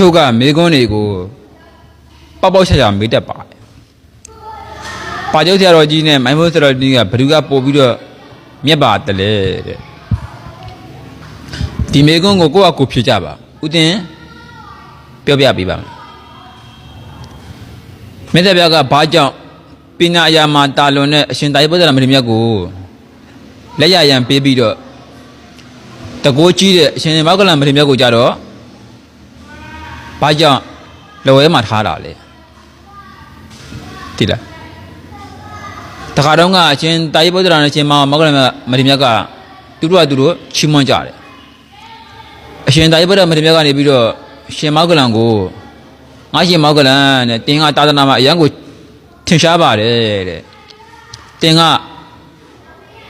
ချို့ကမေကွန်းတွေကိုပေါက်ပေါက်ချာချာမေးတတ်ပါတယ်ပါကျုပ်ဆရာတော်ကြီးနဲ့မိုင်းမိုးဆရာတော်ကြီးကဘယ်သူကပို့ပြီးတော့မြက်ပါတယ်လေတဲ့ဒီမေကွန်းကိုကိုယ့်အကူဖြေကြပါဥတင်ပြောပြပေးပါမယ်မြတ်စွာဘုရားကဘာကြောင့်ပညာအရာမှာတာလွန်တဲ့အရှင်သာရိပုတ္တရာမထေရမြတ်ကိုလက်ရရန်ပေးပြီးတော့တကိုးကြီးတဲ့အရှင်မောက္ကလံမထေရမြတ်ကိုကြတော့ ဘာကြောင့်လောဝဲမှာထားတာလဲတိလားတခါတော့ကအရှင်တာရိပုတ္တရာနဲ့အရှင်မောက္ကလံမထေရမြတ်ကသူတို့ကသူတို့ချီးမွမ်းကြတယ်အရှင်တာရိပုတ္တရာမထေရမြတ်ကနေပြီးတော့ရှင်မောက္ကလံကိုငါရှင်မောက္ကလံတဲ့တင်းကသာသနာမှာအရန်ကိုထင်ရှားပါတယ်တဲ့တင်းက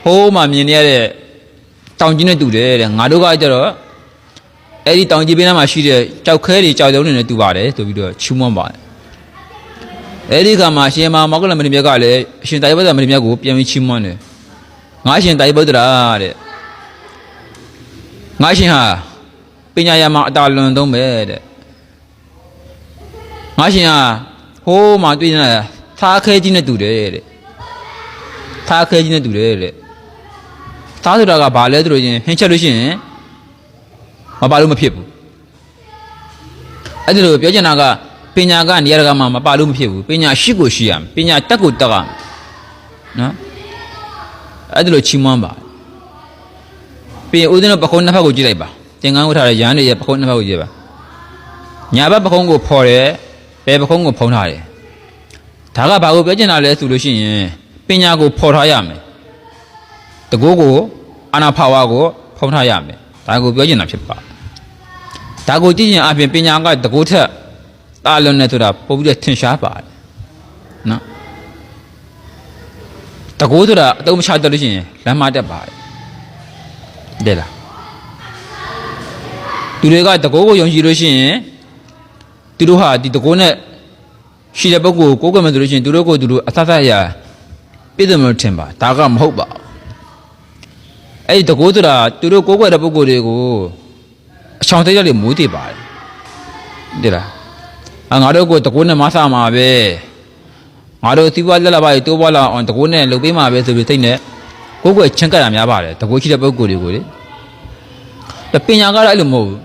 ဟိုးမှမြင်နေရတဲ့တောင်ကြီးနဲ့တူတယ်တဲ့ငါတို့ကကြတော့ အဲ့ဒီတောင်ကြီးဘေးနားမှာရှိတဲ့ကြောက်ခဲတွေကြောက်တုံးတွေနဲ့တူပါတယ်ဆိုပြီးတော့ချူးမွမ်းပါတယ်အဲ့ဒီခါမှာရှင်မမောက္ကလမဏိမြတ်ကလည်းအရှင်တာရိပုတ္တရာမဏိမြတ်ကိုပြန်ပြီးချီးမွမ်းတယ်ငါရှင်တာရိပုတ္တရာတဲ့ငါရှင်ဟာပညာရမှာအတာလွန်သုံးပဲတဲ့ငါရှင်ဟာဟိုးမှတွေ့နေတာသားခဲကြီးနဲ့တူတယ်တဲ့သားခဲကြီးနဲ့တူတယ်တဲ့သားဆိုတာကဘာလဲဆိုလို့ချင်းဟင်းချက်လို့ရှိရင် မပါလို့မဖြစ်ဘူးအဲ့ဒီလိုပြောချင်တာကပညာကနေရာတကာမှာမပါလို့မဖြစ်ဘူးပညာရှိကိုရှိရမယ်ပညာတက်ကိုတက်ရမယ်နော်အဲ့ဒီလိုချီးမွမ်းပါပြင်ဦးဇင်းတို့ပခုံးနှစ်ဖက်ကိုကြည့်လိုက်ပါသင်္ကန်းဝတ်ထားတဲ့ရဟန်းတွေရဲ့ပခုံးနှစ်ဖက်ကိုကြည့်ပါညာဘက်ပခုံးကိုဖော်တယ်ဘယ်ပခုံးကိုဖုံးထားတယ်ဒါကဘာကိုပြောချင်တာလဲဆိုလို့ရှိရင်ပညာကိုဖော်ထားရမယ်တကိုးကိုအာနာဖာဝါကိုဖုံးထားရမယ်ဒါကိုပြောချင်တာဖြစ်ပါ ဒါကိုကြည့်ရင်အပြင်ပညာကတကိုးထက်တာလွန်နေဆိုတာပို့ပြီးတော့ထင်ရှားပါတယ်နော်တကိုးဆိုတာအတုံးမချတတ်လို့ရှိရင်လမ်းမတက်ပါတယ်တဲ့လားသူတွေကတကိုးကိုယုံကြည်လို့ရှိရင်သူတို့ဟာဒီတကိုးနဲ့ရှိတဲ့ပုဂ္ဂိုလ်ကိုကိုးကွယ်မယ်ဆိုလို့ရှိရင်သူတို့ကိုသူတို့အသတ်သတ်ရပြည့်စုံလို့ထင်ပါဒါကမဟုတ်ပါဘူးအဲ့ဒီတကိုးဆိုတာသူတို့ကိုးကွယ်တဲ့ပုဂ္ဂိုလ်တွေကိုအ ချောင်သေးရလေးမိုးတည်ပါတယ်တဲ့လားအငါတို့ကိုတကိုးနဲ့မဆာမှာပဲငါတို့သီးပွားလက်လာပါတိုးပွားလာအောင်တကိုးနဲ့လှုပ်ပေးမှာပဲဆိုပြီးသိနေကိုးကွယ်ချင်းကပ်တာများပါတယ်တကိုးရှိတဲ့ပုဂ္ဂိုလ်တွေကိုလေဒါပညာကတော့အဲ့လိုမဟုတ်ဘူး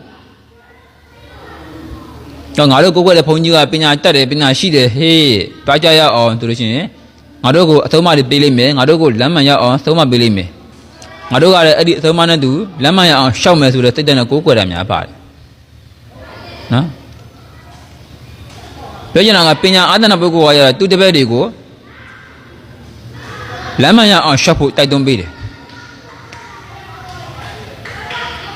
တော့ငါတို့ကိုယ်ကွယ်တဲ့ဘုန်းကြီးကပညာတတ်တယ်ပညာရှိတယ်ဟေးတွားကြရအောင်ဆိုလို့ရှိရင်ငါတို့ကိုအသုံးမတွေပေးလိုက်မယ်ငါတို့ကိုလမ်းမှန်ရအောင်သုံးမပေးလိုက်မယ် ငါတို့ကလည်းအဲ့ဒီအသုံးမနဲ့တူလမ်းမှန်ရအောင်ရှောက်မယ်ဆိုတဲ့စိတ်တဲ့နဲ့ကိုယ်ကွယ်တာများပါတယ်နော်ပြောချင်တာကပညာအာသနာပုဂ္ဂိုလ်ကရသူတပည့်တွေကိုလမ်းမှန်ရအောင်ရှောက်ဖို့တိုက်တွန်းပေးတယ်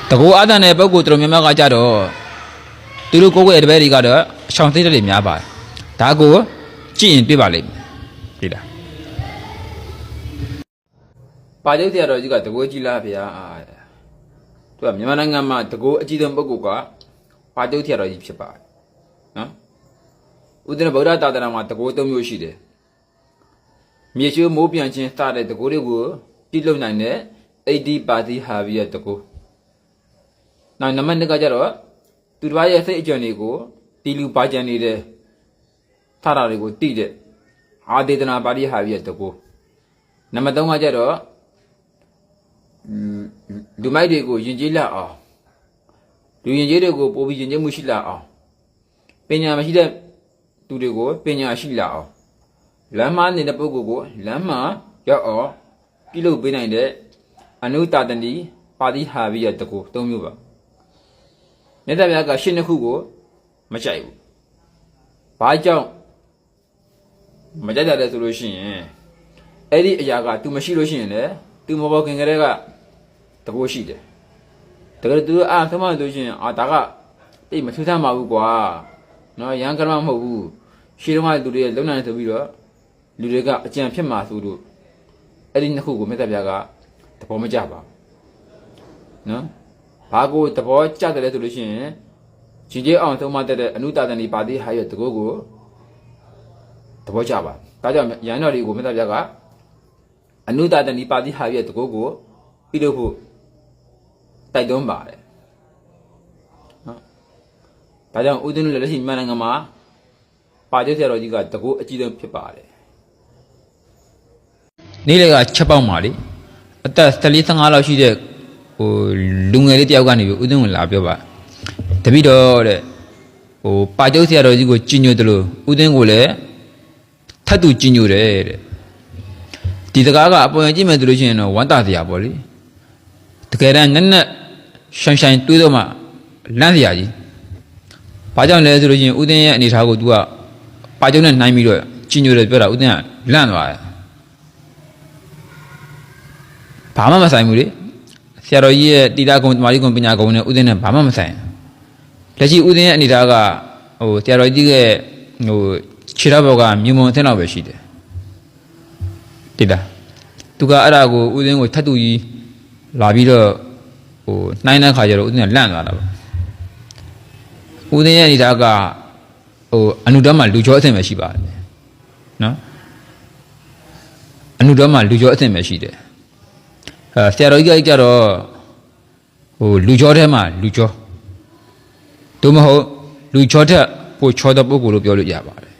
တကူအာသနာပုဂ္ဂိုလ်တော်များများကကြတော့သူတို့ကိုယ်ကွယ်တပည့်တွေကတော့အရှောင်သိတဲ့တွေများပါတယ်ဒါကိုကြည့်ရင်တွေ့ပါလိမ့်မယ်ဒီလား ပါကျုပ်ဆရာတော်ကြီးကတကိုးကြီးလားဗျာသူကမြန်မာနိုင်ငံမှာတကိုးအကြီးဆုံးပုဂ္ဂိုလ်ကပါကျုပ်ဆရာတော်ကြီးဖြစ်ပါတယ်နော်ဥဒ္ဒနဗုဒ္ဓသာသနာမှာတကိုး၃မျိုးရှိတယ်မြေရှိုးမိုးပြန်ခြင်းစတဲ့တကိုးတွေကိုပြုလုပ်နိုင်တဲ့အိဒီပါတိဟာဘီရဲ့တကိုးနောက်နံပါတ်2ကကြတော့သူတစ်ပါးရဲ့စိတ်အကြံတွေကိုတီလူပါကြံနေတဲ့ထတာတွေကိုတိတဲ့အာဒေသနာပါတိဟာဘီရဲ့တကိုးနံပါတ်3ကကြတော့ လူမိုက်တွေကိုယဉ်ကျေးလာအောင်လူယဉ်ကျေးတွေကိုပို့ပြီးယဉ်ကျေးမှုရှိလာအောင်ပညာမရှိတဲ့သူတွေကိုပညာရှိလာအောင်လမ်းမနေတဲ့ပုဂ္ဂိုလ်ကိုလမ်းမရောက်အောင်ပြုလုပ်ပေးနိုင်တဲ့အနုတာတဏီပါတိဟာဘိယတကူသုံးမျိုးပါမြတ်စွာဘုရားကရှင်းနှစ်ခုကိုမကြိုက်ဘူးဘာကြောင့်မကြိုက်တယ်လဲဆိုလို့ရှိရင်အဲ့ဒီအရာက तू မရှိလို့ရှိရင်လေ तू မဘောခင်ကလေးက တကူရှိတယ်တကယ် तू အာသမလို့ရှိရင်အာဒါကတိတ်မထူးဆန်းပါဘူးကွာနော်ရန်ကရမမဟုတ်ဘူးရှေးတုန်းကလူတွေလုံနိုင်တယ်ဆိုပြီးတော့လူတွေကအကြံဖြစ်မှာဆိုလို့အဲ့ဒီနှစ်ခုကိုမြတ်စွာဘုရားကသဘောမကျပါဘူးနော်ဘာကိုသဘောကျတယ်လဲဆိုလို့ရှိရင်ဂျင်ကျေးအောင်သုံးမတက်တဲ့အနုတာတဏီပါတိဟာရဲ့တကောကိုသဘောကျပါဒါကြောင့်ရန်တော်တွေကိုမြတ်စွာဘုရားကအနုတာတဏီပါတိဟာရဲ့တကောကိုပြုလုပ်ဖို့ တိုက်တွန်းပါတယ်နော်ဒါကြောင့်ဦးသိန်းတို့လည်းလက်ရှိမြန်မာနိုင်ငံမှာပါကျုပ်ဆရာတော်ကြီးကတကူအကြီးဆုံးဖြစ်ပါတယ်နေ့လေကချက်ပေါက်ပါလေအသက်14 15လောက်ရှိတဲ့ဟိုလူငယ်လေးတယောက်ကနေပြီးဦးသိန်းကိုလာပြောပါတပိတော့တဲ့ဟိုပါကျုပ်ဆရာတော်ကြီးကိုကြီးညိုတယ်လို့ဦးသိန်းကိုလည်းထပ်တူကြီးညိုတယ်တဲ့ဒီတကားကအပေါ်ရင်ကြည့်မယ်ဆိုလို့ရှိရင်တော့ဝမ်းသာစရာပေါ့လေတကယ်တမ်းနက်နက် ရှိုင်ရှိုင်တွေးတော့မှလန့်စရာကြီးဘာကြောင့်လဲဆိုလို့ရှိရင်ဦးသိန်းရဲ့အနေထားကို तू ကပါကြုံနဲ့နှိုင်းပြီးတော့ကြီးညိုတယ်ပြောတာဦးသိန်းကလန့်သွားတယ်ဘာမှမဆိုင်ဘူးလေဆရာတော်ကြီးရဲ့တိတာကုံတမာရီကုံပညာကုံနဲ့ဦးသိန်းနဲ့ဘာမှမဆိုင်လက်ရှိဦးသိန်းရဲ့အနေထားကဟိုဆရာတော်ကြီးရဲ့ဟိုခြေထောက်ဘောက်ကမြုံမုံအထက်လောက်ပဲရှိတယ်တိတာသူကအဲ့ဒါကိုဦးသိန်းကိုထတ်တူကြီးလာပြီးတော့ဟို နှိုင်းတဲ့ခါကျတော့ဦးသိန်းကလန့်သွားတာပေါ့ဦးသိန်းရဲ့အနေထားကဟိုအနုတော်မှာလူကျော်အဆင့်ပဲရှိပါတယ်နော်အနုတော်မှာလူကျော်အဆင့်ပဲရှိတယ်အဲဆရာတော်ကြီးကကြတော့ဟိုလူကျော်ထဲမှာလူကျော်တို့မဟုတ်လူကျော်ထက်ပိုချောတဲ့ပုဂ္ဂိုလ်လို့ပြောလို့ရပါတယ်